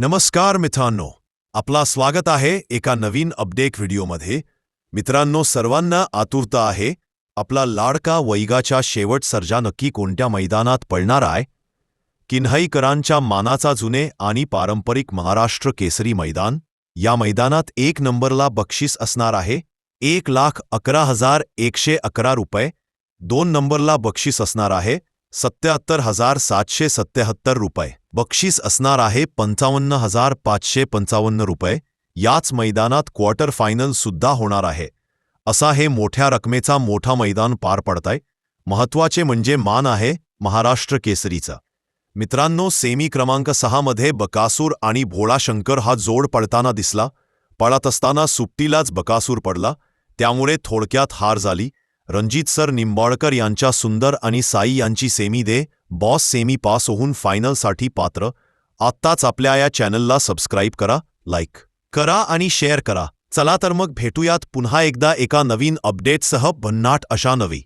नमस्कार मित्रांनो. आपला स्वागत आहे एका नवीन अपडेट व्हिडिओमध्ये. मित्रांनो सर्वांना आतुरता आहे. आपला लाडका वैगाच्या शेवट सर्जा नक्की कोणत्या मैदानात पडणार आहे? किन्हाईकरांच्या मानाचा जुने आणि पारंपरिक महाराष्ट्र केसरी मैदान. या मैदानात एक नंबरला बक्षीस असणार आहे. एक लाख अकरा हजार एकशे अकरा रुपये. दोन नंबरला बक्षीस असणार आहे. सत्याहत्तर हजार सातशे सत्याहत्तर रुपये. बक्षीस असणार आहे पंचावन्न हजार पाचशे पंचावन्न रुपये. याच मैदानात क्वार्टर फायनल सुद्धा होणार आहे. असा हे मोठ्या रकमेचा मोठा मैदान पार पडताय. महत्त्वाचे म्हणजे मान आहे महाराष्ट्र केसरीचा. मित्रांनो सेमी क्रमांक सहामध्ये बकासूर आणि भोळाशंकर हा जोड पडताना दिसला. पळत असताना सुट्टीलाच बकासूर पडला. त्यामुळे थोडक्यात हार झाली. रणजित सर निंबाळकर यांच्या सुंदर आणि साई यांची सेमी दे बॉस सेमी पास होऊन फायनलसाठी पात्र. आत्ताच आपल्या या चॅनलला सबस्क्राईब करा लाईक करा आणि शेअर करा. चला तर मग भेटूयात पुन्हा एकदा एका नवीन अपडेटसह भन्नाट अशा नवी.